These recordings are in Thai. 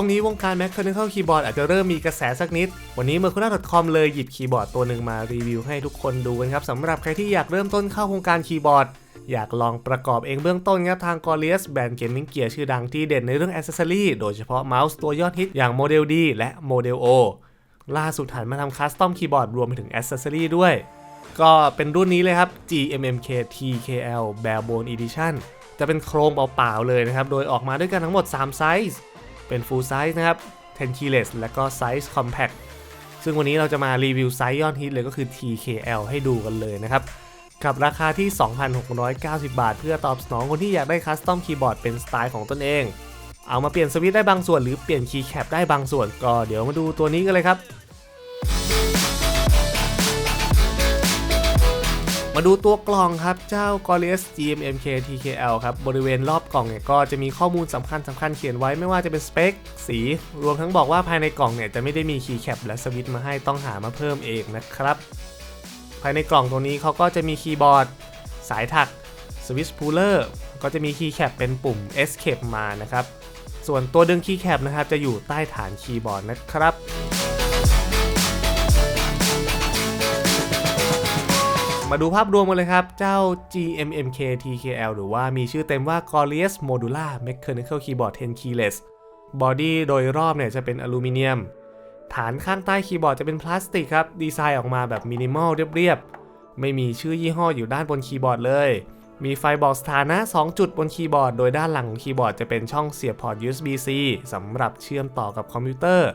ช่วงนี้วงการ Mechanical Keyboard อาจจะเริ่มมีกระแสสักนิด วันนี้ Mercurial.com เลยหยิบคีย์บอร์ดตัวหนึ่งมารีวิวให้ทุกคนดูกันครับสำหรับใครที่อยากเริ่มต้นเข้าวงการคีย์บอร์ด อยากลองประกอบเองเบื้องต้นครับทาง g o r i u s แบรนด์เกมมิ่งเกียร์ชื่อดังที่เด่นในเรื่องอ c เซ s ซอรี่โดยเฉพาะเมาส์ตัวยอดฮิตอย่างโมเดล D และโมเดล O ล่าสุดหันมาทำคัสตอมคีย์บอร์ดรวมไปถึงอ c เซ s ซอรี่ด้วย ก็เป็นรุ่นนี้เลยครับ GMMK TKL Barebone Edition จะเป็นโครงเปล่าๆเลยนะครับ โดยออกมาด้วยกันทั้งหมด 3 ไซส์ เป็น Full Size นะครับ 10 keyless และก็ Size Compact ซึ่งวันนี้เราจะมารีวิวไซส์ยอดฮิตเลยก็คือ TKL ให้ดูกันเลยนะครับ กับราคาที่ 2,690 บาท เพื่อตอบสนองคนที่อยากได้คัสตอมคีย์บอร์ดเป็นสไตล์ของตนเอง เอามาเปลี่ยนสวิตช์ได้บางส่วนหรือเปลี่ยนคีย์แคปได้บางส่วนก็เดี๋ยวมาดูตัวนี้กันเลยครับ มาดูตัวกล่องครับ เจ้า g o r i u s GMMK TKL ครับ บริเวณรอบกล่องเนี่ยก็จะมีข้อมูลสำคัญสำคัญเขียนไว้ไม่ว่าจะเป็นสเปค สี รวมทั้งบอกว่าภายในกล่องเนี่ยจะไม่ได้มีคีย์แคปและสวิตช์มาให้ต้องหามาเพิ่มเองนะครับ ภายในกล่องตรงนี้เขาก็จะมีคีย์บอร์ด สายถักสวิตช์พูลเลอร์ก็จะมีคีย์แคปเป็นปุ่ม Escape มานะครับ ส่วนตัวดึงคีย์แคปนะครับจะอยู่ใต้ฐานคีย์บอร์ดนะครับ มาดูภาพรวมกันเลยครับ เจ้า GMMK TKL หรือว่ามีชื่อเต็มว่า g o r i u s Modular Mechanical Keyboard 10 Keyless บอดี้โดยรอบเนี่ยจะเป็นอลูมิเนียม ฐานข้างใต้คีย์บอร์ดจะเป็นพลาสติกครับ ดีไซน์ออกมาแบบมินิมอลเรียบๆ ไม่มีชื่อยี่ห้ออยู่ด้านบนคีย์บอร์ดเลย มีไฟบอกสถานะ 2 จุดบนคีย์บอร์ด โดยด้านหลังของคีย์บอร์ดจะเป็นช่องเสียบพอร์ต USB-C สำหรับเชื่อมต่อกับคอมพิวเตอร์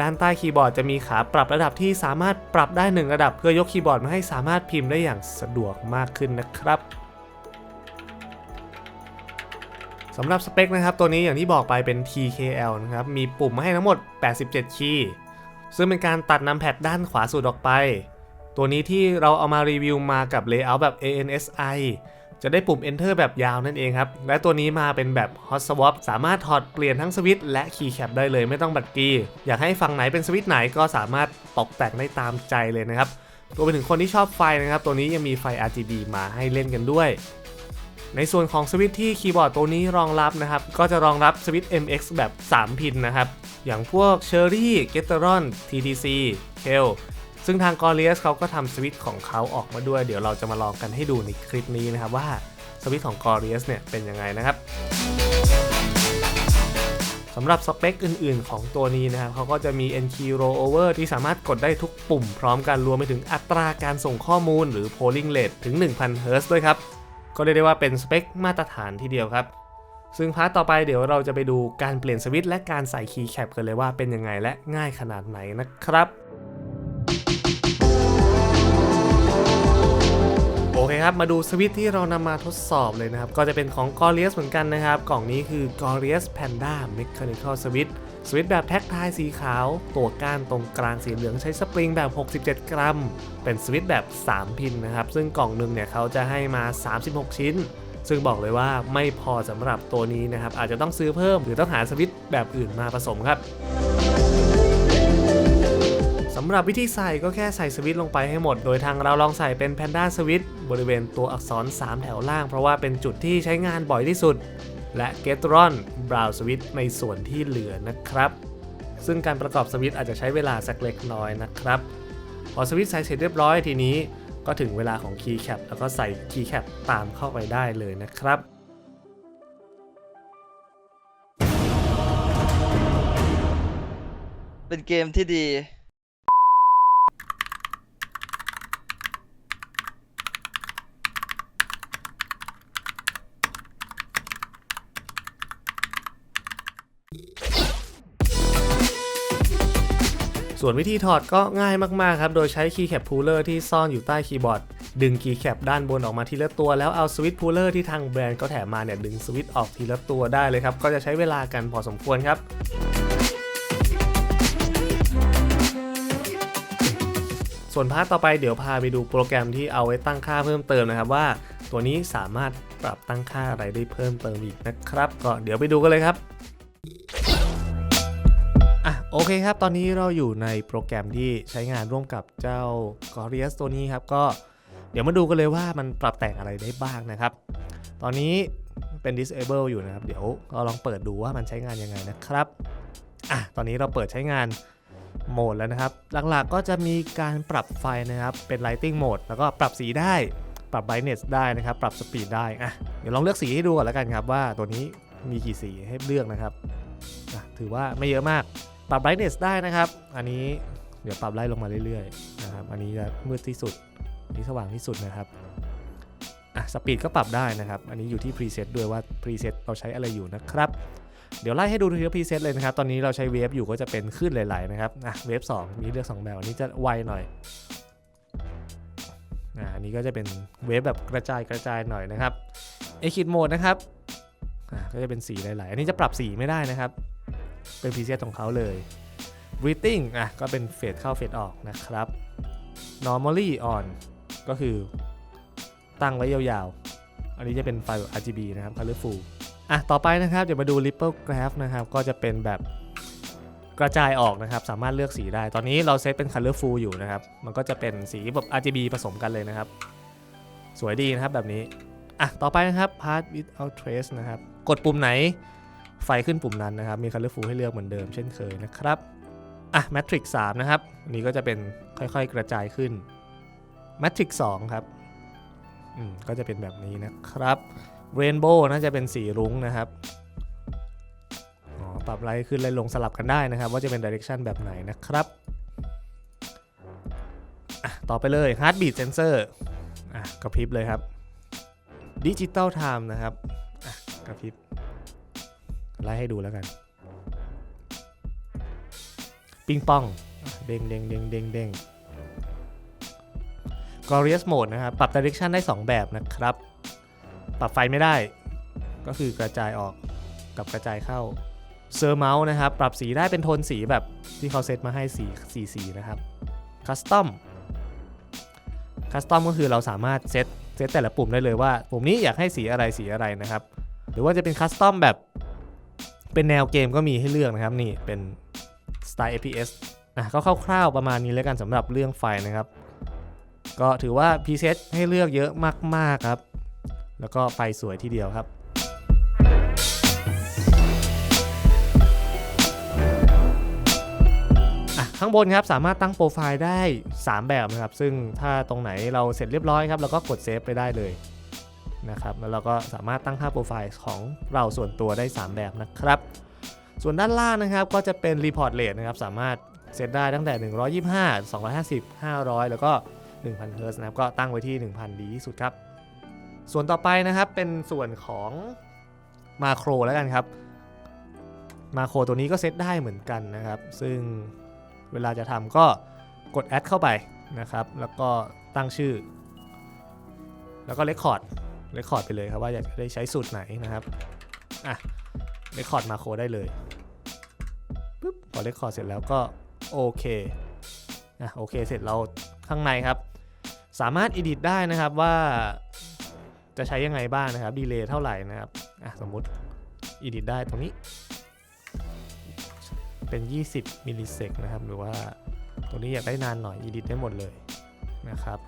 ด้านใต้คีย์บอร์ดจะมีขาปรับระดับที่สามารถปรับได้ 1 ระดับ เพื่อยกคีย์บอร์ดมาให้สามารถพิมพ์ได้อย่างสะดวกมากขึ้นนะครับสำหรับสเปคนะครับ ตัวนี้อย่างที่บอกไปเป็น TKL นะครับ มีปุ่มมาให้ทั้งหมด 87 คีย์ ซึ่งเป็นการตัดนำแพดด้านขวาสุดออกไป ตัวนี้ที่เราเอามารีวิวมากับ Layout แบบ ANSI จะได้ปุ่ม Enter แบบยาวนั่นเองครับ และตัวนี้มาเป็นแบบ Hot Swap สามารถถอดเปลี่ยนทั้งสวิตช์และคีย์แคปได้เลยไม่ต้องบัดกี้อยากให้ฝั่งไหนเป็นสวิตช์ไหนก็สามารถตกแต่งได้ตามใจเลยนะครับรวมไปถึงคนที่ชอบไฟนะครับ ตัวนี้ยังมีไฟ RGB มาให้เล่นกันด้วย ในส่วนของสวิตช์ที่คีย์บอร์ดตัวนี้รองรับนะครับ ก็จะรองรับสวิตช์ MX แบบ 3 พินนะครับ อย่างพวก Cherry, g e t e r o n TTC, k e l ซึ่งทาง g o r i u s เขาก็ทำสวิตช์ของเขาออกมาด้วย เดี๋ยวเราจะมาลองกันให้ดูในคลิปนี้นะครับว่าสวิตช์ของ g o r i u s เนี่ยเป็นยังไงนะครับสำหรับสเปคอื่นๆ ของตัวนี้นะครับเขาก็จะมี NK rollover ที่สามารถกดได้ทุกปุ่มพร้อมกันรวมไปถึงอัตราการส่งข้อมูลหรือ polling rate ถึง 1000 Hz ด้วยครับ ก็เรียกได้ว่าเป็นสเปคมาตรฐานทีเดียวครับ ซึ่งพาร์ทต่อไปเดี๋ยวเราจะไปดูการเปลี่ยนสวิตช์และการใส่คีย์แคปกันเลยว่าเป็นยังไงและง่ายขนาดไหนนะครับ โอเคครับ มาดูสวิตที่เรานำมาทดสอบเลยนะครับ ก็จะเป็นของ g o r i u s เหมือนกันนะครับ กล่องนี้คือ g o r i u s Panda Mechanical Switch สวิตช์แบบแท็กทายสีขาว ตัวก้านตรงกลางสีเหลืองใช้สปริงแบบ 67 กรัม เป็นสวิตช์แบบ 3 พินนะครับ ซึ่งกล่องหนึ่งเนี่ยเขาจะให้มา 36 ชิ้น ซึ่งบอกเลยว่าไม่พอสำหรับตัวนี้นะครับ อาจจะต้องซื้อเพิ่มหรือต้องหาสวิตช์แบบอื่นมาผสมครับำหรับวิธีใส่ก็แค่ใส่สวิตช์ลงไปให้หมด โดยทางเราลองใส่เป็น Panda Switch บริเวณตัวอักษร 3 แถวล่าง เพราะว่าเป็นจุดที่ใช้งานบ่อยที่สุด และ g e t r o n Brown Switch ในส่วนที่เหลือนะครับ ซึ่งการประกอบสวิตช์อาจจะใช้เวลาสักเล็กน้อยนะครับ พอสวิตช์ใส่เสร็จเรียบร้อยทีนี้ก็ถึงเวลาของ Key Cap แล้วก็ใส่ Key Cap ตามเข้าไปได้เลยนะครับเป็นเกมที่ดี ส่วนวิธีถอดก็ง่ายมากๆครับ โดยใช้คีย์แคปพูลเลอร์ที่ซ่อนอยู่ใต้คีย์บอร์ด ดึงคีย์แคปด้านบนออกมาทีละตัว แล้วเอาสวิตช์พูลเลอร์ที่ทางแบรนด์ก็แถมมาเนี่ยดึงสวิตช์ออกทีละตัวได้เลยครับ ก็จะใช้เวลากันพอสมควรครับส่วนพาร์ทต่อไปเดี๋ยวพาไปดูโปรแกรมที่เอาไว้ตั้งค่าเพิ่มเติมนะครับว่า ตัวนี้สามารถปรับตั้งค่าอะไรได้เพิ่มเติมอีกนะครับ ก็เดี๋ยวไปดูกันเลยครับ โอเคครับ ตอนนี้เราอยู่ในโปรแกรมที่ใช้งานร่วมกับเจ้า g o r i u s ตัวนี้ครับ ก็เดี๋ยวมาดูกันเลยว่ามันปรับแต่งอะไรได้บ้างนะครับ ตอนนี้เป็น disable อยู่นะครับ เดี๋ยวเราลองเปิดดูว่ามันใช้งานยังไงนะครับอะตอนนี้เราเปิดใช้งานโหมดแล้วนะครับ หลักๆก็จะมีการปรับไฟนะครับ เป็น lighting mode แล้วก็ปรับสีได้ ปรับ brightness ได้นะครับ ปรับ speed ได้อะเดี๋ยวลองเลือกสีให้ดูก่อนแล้วกันครับว่าตัวนี้มีกี่สีให้เลือกนะครับอะถือว่าไม่เยอะมาก ปรับ brightness ได้นะครับ อันนี้เดี๋ยวปรับไล่ลงมาเรื่อยๆนะครับ อันนี้จะมืดที่สุดอันนี้สว่างที่สุดนะครับอะ speed ก็ปรับได้นะครับ อันนี้อยู่ที่ preset ด้วยว่า preset เราใช้อะไรอยู่นะครับ เดี๋ยวไล่ให้ดูทีละพรีเซตเลยนะครับ ตอนนี้เราใช้เวฟอยู่ก็จะเป็นขึ้นหลายๆนะครับ อะเวฟ2มีเลือก2แบบอันนี้จะไวหน่อยอะอันนี้ก็จะเป็นเวฟแบบกระจายกระจายหน่อยนะครับเอคิดโหมดนะครับอะก็จะเป็นสีหลายๆ อันนี้จะปรับสีไม่ได้นะครับ เป็นพรีเซตของเขาเลย breathing อะก็เป็นเฟดเข้าเฟดออกนะครับ normally on ก็คือตั้งไว้ยาวๆ อันนี้จะเป็นไฟ RGB นะครับ colorful อะต่อไปนะครับเดี๋ยวมาดู ripple graph นะครับ ก็จะเป็นแบบกระจายออกนะครับ สามารถเลือกสีได้ ตอนนี้เราเซตเป็น colorful อยู่นะครับ มันก็จะเป็นสีแบบ RGB ผสมกันเลยนะครับ สวยดีนะครับแบบนี้ อะต่อไปนะครับ part without trace นะครับ กดปุ่มไหน ไฟขึ้นปุ่มนั้นนะครับ มี colorful ให้เลือกเหมือนเดิมเช่นเคยนะครับอะ matrix 3นะครับอันนี้ก็จะเป็นค่อยๆกระจายขึ้น matrix 2ครับอืมก็จะเป็นแบบนี้นะครับ Rainbow น่าจะเป็นสีรุ้งนะครับอ๋อปรับไล่ขึ้นไล่ลงสลับกันได้นะครับ ว่าจะเป็น direction แบบไหนนะครับอะต่อไปเลย Heartbeat Sensor อะกระพริบเลยครับ Digital Time นะครับ อะกระพริบ ไล่ให้ดูแล้วกัน ปิงปอง เด้งเด้งเด้งเด้งเด้ง Glorious Mode นะครับ ปรับ direction ได้ 2 แบบนะครับ ปรับไฟไม่ได้ ก็คือกระจายออกกับกระจายเข้า เซอร์เมาส์นะครับ ปรับสีได้เป็นโทนสีแบบที่เขาเซตมาให้สีสีสีนะครับ คัสตอม คัสตอมก็คือเราสามารถเซตเซตแต่ละปุ่มได้เลยว่า ปุ่มนี้อยากให้สีอะไรสีอะไรนะครับ หรือว่าจะเป็นคัสตอมแบบ เป็นแนวเกมก็มีให้เลือกนะครับนี่เป็นสไตล์ FPS อะก็คร่าวๆประมาณนี้แล้วกันสำหรับเรื่องไฟนะครับ ก็ถือว่าพรีเซตให้เลือกเยอะมากๆครับ แล้วก็ไฟสวยทีเดียวครับข้างบนครับสามารถตั้งโปรไฟล์ได้ 3 แบบนะครับ ซึ่งถ้าตรงไหนเราเสร็จเรียบร้อยครับเราก็กดเซฟไปได้เลย นะครับ แล้วเราก็สามารถตั้งค่าโปรไฟล์ของเราส่วนตัวได้ 3 แบบนะครับ ส่วนด้านล่างนะครับก็จะเป็น Report Rate นะครับ สามารถเซตได้ตั้งแต่ 125 250 500 แล้วก็ 1,000เฮิร์ตนะครับ ก็ตั้งไว้ที่ 1,000 ดีที่สุดครับ ส่วนต่อไปนะครับเป็นส่วนของมาโครแล้วกันครับ มาโครตัวนี้ก็เซตได้เหมือนกันนะครับ ซึ่งเวลาจะทำก็กดแอดเข้าไปนะครับ แล้วก็ตั้งชื่อ แล้วก็เลคคอร์ด เลคคอร์ดไปเลยครับว่าอยากจะได้ใช้สูตรไหนนะครับ อะเลคคอร์ดมาโคได้เลยปุ๊บพอเลคคอร์ดเสร็จแล้วก็โอเค อะโอเคเสร็จเราข้างในครับ สามารถ edit ได้นะครับว่าจะใช้ยังไงบ้างนะครับดีเลย์เท่าไหร่นะครับ อะสมมุติ edit ได้ตรงนี้ เป็น 20มิลลิเซกนะครับ หรือว่าตรงนี้อยากได้นานหน่อย edit ได้หมดเลยนะครับ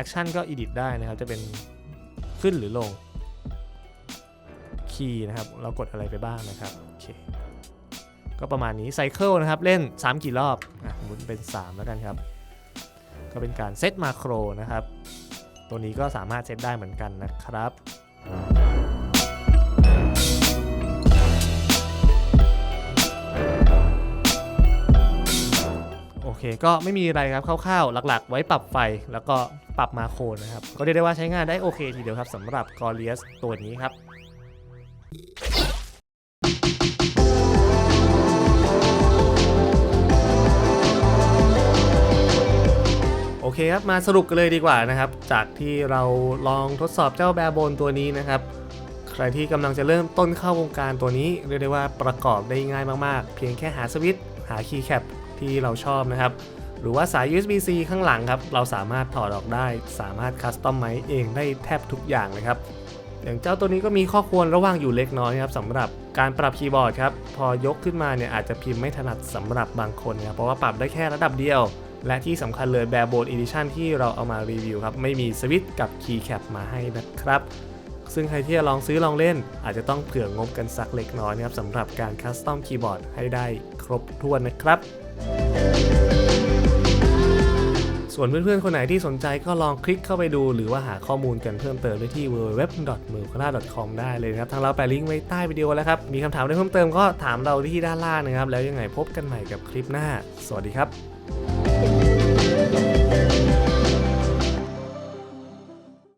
action ก็ edit ได้นะครับจะเป็น ขึ้นหรือลงคีย์นะครับ เรากดอะไรไปบ้างนะครับโอเคก็ประมาณนี้ไซเคิลนะครับ เล่น 3 กี่รอบอะสมมติเป็น 3 แล้วกันครับ ก็เป็นการเซตมาโครนะครับ ตัวนี้ก็สามารถเซตได้เหมือนกันนะครับ โอเค ก็ไม่มีอะไรครับคร่าวๆ หลักๆ ไว้ปรับไฟแล้วก็ปรับมาโครนะครับ ก็เรียกได้ว่าใช้งานได้โอเคทีเดียวครับสำหรับ g o r i u s ตัวนี้ครับโอเคครับ มาสรุปกันเลยดีกว่านะครับ จากที่เราลองทดสอบเจ้าแบร์โบนตัวนี้นะครับ ใครที่กำลังจะเริ่มต้นเข้าวงการตัวนี้ เรียกได้ว่าประกอบได้ง่ายมากๆ เพียงแค่หาสวิตช์หาคีย์แคป ที่เราชอบนะครับ หรือว่าสาย USB-C ข้างหลังครับ เราสามารถถอดออกได้ สามารถคัสตอมไมเองได้แทบทุกอย่างเลยครับอย่างเจ้าตัวนี้ก็มีข้อควรระว่างอยู่เล็กน้อยครับสำหรับการปรับคีย์บอร์ดครับ พอยกขึ้นมาเนี่ยอาจจะพิมพ์ไม่ถนัดสำหรับบางคนครับเพราะว่าปรับได้แค่ระดับเดียว และที่สำคัญเลย Bare Bone Edition ที่เราเอามารีวิวครับ ไม่มีสวิตช์กับคีย์แคปมาให้นะครับ ซึ่งใครที่จะลองซื้อลองเล่น อาจจะต้องเผื่องบกันสักเล็กน้อยนะครับสำหรับการคัสตอมคีย์บอร์ดให้ได้ครบถ้วนนะครับ ส่วนเพื่อนๆ คนไหนที่สนใจก็ลองคลิกเข้าไปดูหรือว่าหาข้อมูลกันเพิ่มเติมได้ที่ w w w m u r k a l a c o m ได้เลยครับ ทางเราแปะลิงก์ไว้ใต้วิดีโอแล้วครับ มีคำถามได้เพิ่มเติมก็ถามเราที่ด้านล่างนะครับ แล้วยังไงพบกันใหม่กับคลิปหน้า สวัสดีครับ